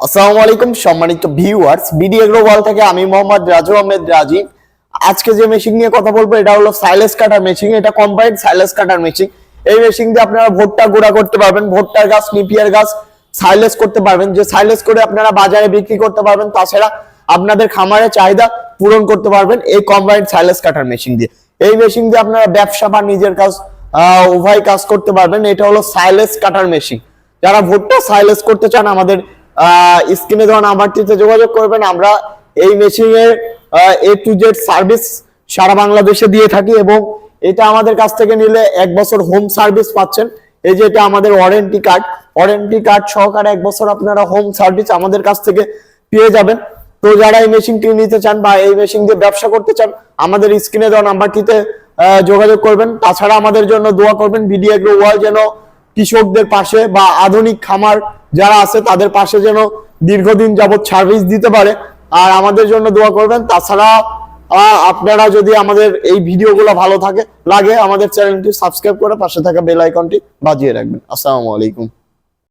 আসসালামু আলাইকুম সম্মানিত ভিউয়ার্স বিডি এগ্রো থেকে আমি মোহাম্মদ রাজু আহমেদ রাজি আজকে যে মেশিন নিয়ে কথা বলব, এটা হলো সাইলেস কাটার মেশিন এটা কম্বাইন্ড সাইলেস কাটার মেশিন এই মেশিন দিয়ে আপনারা ভুট্টা গুঁড়া করতে পারবেন, ভুট্টার গাছ নিপিয়ার গাছ সাইলেস করতে পারবেন। যে সাইলেস করে আপনারা বাজারে বিক্রি করতে পারবেন, তাছাড়া আপনাদের খামারের চাহিদা পূরণ করতে পারবেন এই কম্বাইন্ড সাইলেস কাটার মেশিন দিয়ে। এই মেশিন দিয়ে আপনারা ব্যবসা বা নিজের কাজ উভয় কাজ করতে পারবেন। এটা হলো সাইলেস কাটার মেশিন যারা ভুট্টা সাইলেস করতে চান, আমাদের স্ক্রিনে দেওয়া নাম্বারটিতে যোগাযোগ করবেন। আমরা এই মেশিনের এ টু জেড সার্ভিস সারা বাংলাদেশে দিয়ে থাকি এবং এটা আমাদের কাছ থেকে নিলে এক বছর হোম সার্ভিস পাচ্ছেন। এই যে এটা আমাদের ওয়ারেন্টি কার্ড ওয়ারেন্টি কার্ড সহকারে এক বছর আপনারা হোম সার্ভিস আমাদের কাছ থেকে পেয়ে যাবেন। তো যারা এই মেশিনটি নিতে চান বা এই মেশিন দিয়ে ব্যবসা করতে চান, আমাদের স্ক্রিনে দেওয়া নাম্বারটিতে যোগাযোগ করবেন। তাছাড়া আমাদের জন্য দোয়া করবেন বিডি এগ্রো ওয়াল যেন কৃষকদের পাশে বা আধুনিক খামার যারা আছে, তাদের পাশে যেন দীর্ঘদিন যাবৎ সার্ভিস দিতে পারে। আর আমাদের জন্য দোয়া করবেন। তাছাড়া আপনারা যদি আমাদের এই ভিডিওগুলো ভালো থাকে, লাগে আমাদের চ্যানেলটি সাবস্ক্রাইব করে পাশে থাকা বেল আইকনটি বাজিয়ে রাখবেন। আসসালামু আলাইকুম।